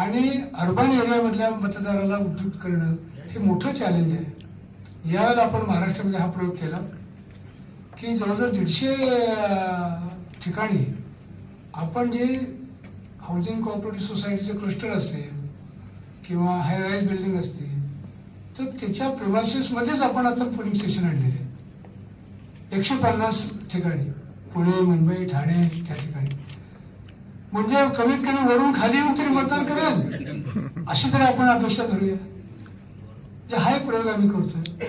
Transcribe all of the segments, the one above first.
आणि अर्बन एरियामधल्या मतदाराला उद्युक्त करणं हे मोठं चॅलेंज आहे यावेळेला आपण महाराष्ट्रामध्ये हा प्रयोग केला की जवळजवळ दीडशे ठिकाणी आपण जे हाऊसिंग कॉपरेटिव्ह सोसायटीचे क्लस्टर असेल किंवा हायराईज बिल्डिंग असतील तर त्याच्या premises आपण आता पोलिंग स्टेशन आणलेले आहे. एकशे पन्नास ठिकाणी पुणे मुंबई ठाणे त्या ठिकाणी म्हणजे कमीत कमी वरून खाली येऊन तरी मतदान करेल. अशी तरी आपण अपेक्षा धरूया. म्हणजे हा एक प्रयोग आम्ही करतोय.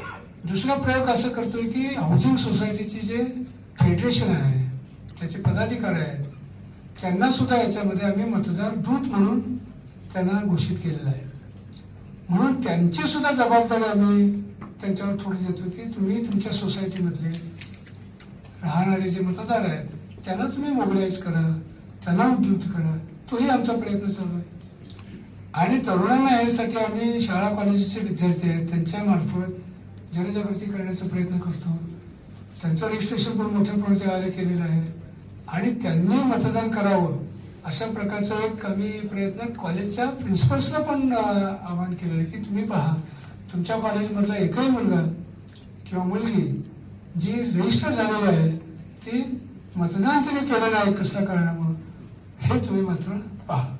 दुसरा प्रयोग असं करतोय की हाऊसिंग सोसायटीचे जे फेडरेशन आहे त्याचे पदाधिकारी आहेत त्यांना सुद्धा याच्यामध्ये आम्ही मतदार दूत म्हणून त्यांना घोषित केलेलं आहे. म्हणून त्यांची सुद्धा जबाबदारी आम्ही त्यांच्यावर थोडी देतो की तुम्ही तुमच्या सोसायटीमधले राहणारे जे मतदार आहेत त्यांना तुम्ही मोबिलाईज करा. त्यांना उद्युक्त करणं तोही आमचा प्रयत्न चालू आहे. आणि तरुणांना यासाठी आम्ही शाळा कॉलेजचे विद्यार्थी आहेत. त्यांच्या मार्फत जनजागृती करण्याचा प्रयत्न करतो. त्यांचं रजिस्ट्रेशन पण मोठ्या प्रमाणात केलेलं आहे. आणि त्यांनी मतदान करावं अशा प्रकारचा एक आम्ही प्रयत्न कॉलेजच्या प्रिन्सिपल्सला पण आवाहन केलं आहे की तुम्ही पहा. तुमच्या कॉलेजमधला एकही मुलगा किंवा मुलगी जी रजिस्टर झालेली आहे ती मतदान तिने केलेलं आहे कसल्या कारणामुळे? Quanto è matrona? Ah.